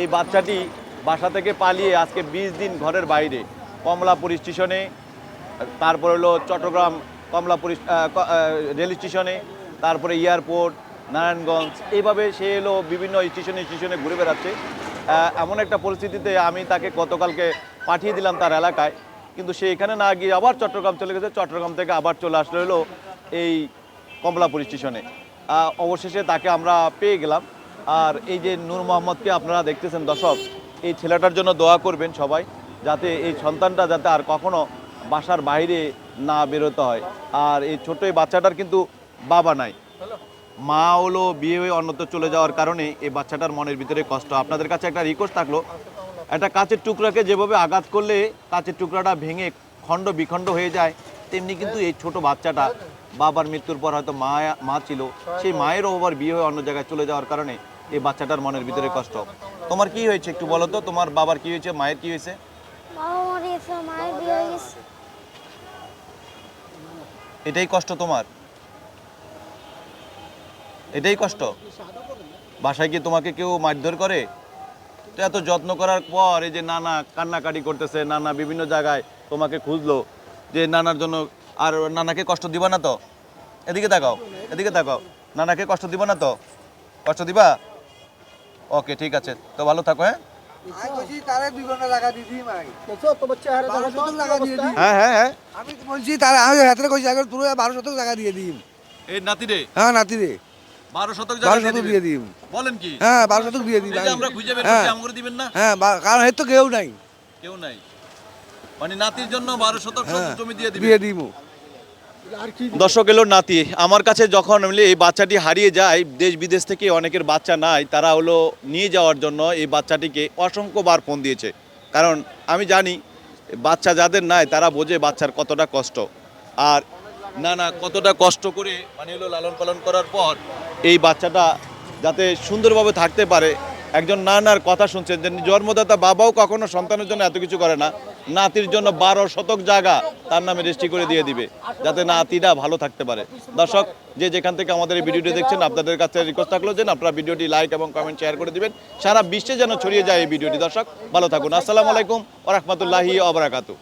এই বাচ্চাটি বাসা থেকে পালিয়ে আজকে বিশ দিন ঘরের বাইরে কমলাপুর স্টেশনে, তারপর হলো চট্টগ্রাম কমলাপুর রেল স্টেশনে, তারপরে এয়ারপোর্ট, নারায়ণগঞ্জ, এইভাবে সে এলো বিভিন্ন স্টেশনে স্টেশনে ঘুরে বেড়াচ্ছে। এমন একটা পরিস্থিতিতে আমি তাকে গতকালকে পাঠিয়ে দিলাম তার এলাকায়, কিন্তু সে এখানে না গিয়ে আবার চট্টগ্রাম চলে গেছে, চট্টগ্রাম থেকে আবার চলে আসলো হলো এই কমলাপুর স্টেশনে। অবশেষে তাকে আমরা পেয়ে গেলাম। আর এই যে নূর মোহাম্মদকে আপনারা দেখতেছেন, দর্শক, এই ছেলেটার জন্য দোয়া করবেন সবাই, যাতে এই সন্তানটা যাতে আর কখনো বাসার বাইরে না বেরোতে হয়। আর এই ছোট এই বাচ্চাটার কিন্তু বাবা নাই। মা হলো বিয়ে হয়ে অন্যত্র চলে যাওয়ার কারণে এই বাচ্চাটার মনের ভিতরে কষ্ট। আপনাদের কাছে একটা রিকোয়েস্ট থাকল, একটা কাচের টুকরাকে যেভাবে আঘাত করলে কাচের টুকরাটা ভেঙে খণ্ড বিখণ্ড হয়ে যায়, তেমনি কিন্তু এই ছোট বাচ্চাটা বাবার মৃত্যুর পর হয়তো মা মা ছিল। সেই মায়েরও আবার বিয়ে হয়ে অন্য জায়গায় চলে যাওয়ার কারণে এই বাচ্চাটার মনের ভিতরে কষ্ট। তোমার কি হয়েছে একটু বলো তো? তোমার বাবার কি হয়েছে? মায়ের কি হয়েছে? হয়ে এটাই কষ্ট তোমার? এটাই কষ্ট? বাসায় কি তোমাকে কেউ মারধর করে? তো এত যত্ন করার পর এই যে নানা কান্নাকাটি করতেছে নানা বিভিন্ন জায়গায় তোমাকে খুঁজলো যে নানার জন্য আর নানাকে কষ্ট দিবা না তো? এদিকে তাকাও এদিকে তাকাও। নানাকে কষ্ট দিবা না তো? কষ্ট দিবা? ওকে ঠিক আছে। তো ভালো থাকো হ্যাঁ? আমি বলছি তারে দুই টাকা দিয়ে দিই মাই। বারো শতক টাকা দিয়ে দিই। হ্যাঁ হ্যাঁ হ্যাঁ। আমি বলছি তারে আমি হাতে কইছি আগে পুরো বারো শতক টাকা দিয়ে দিই। এই নাতি রে। হ্যাঁ নাতি রে। বারো শতক বারো শতক দিয়ে দিই বলেন কি? হ্যাঁ বারো শতক দিয়ে দিই আমরা খুঁজে বের দিবেন না? হ্যাঁ বা- কারণ এর তো কেউ নাই। কেউ নাই। মানে নাতির জন্য বারো শতক জমি দিয়ে দিবে। দিয়ে দিব। দর্শক এলো নাতি, আমার কাছে যখন এই বাচ্চাটি হারিয়ে যায়, দেশ বিদেশ থেকে অনেকের বাচ্চা নাই, তারা হলো নিয়ে যাওয়ার জন্য এই বাচ্চাটিকে অসংখ্যবার ফোন দিয়েছে। কারণ আমি জানি, বাচ্চা যাদের নাই, তারা বোঝে বাচ্চার কতটা কষ্ট। আর না না, কতটা কষ্ট করে মানে হলো লালন পালন করার পর এই বাচ্চাটা যাতে সুন্দরভাবে থাকতে পারে একজন নানার কথা শুনছেন যে জন্মদাতা বাবাও কখনো সন্তানের জন্য এত কিছু করে না। নাতির জন্য বারো শতক জায়গা তার নামে রেজিস্ট্রি করে দিয়ে দিবে, যাতে নাতিটা ভালো থাকতে পারে। দর্শক, যে যেখান থেকে আমাদের এই ভিডিওটি দেখছেন, আপনাদের কাছে রিকোয়েস্ট থাকল যে আপনারা ভিডিওটি লাইক এবং কমেন্ট শেয়ার করে দিবেন। সারা বিশ্বে যেন ছড়িয়ে যায় এই ভিডিওটি। দর্শক, ভালো থাকুন। আসসালামু আলাইকুম ওরহমতুল্লাহি অবরাকাতু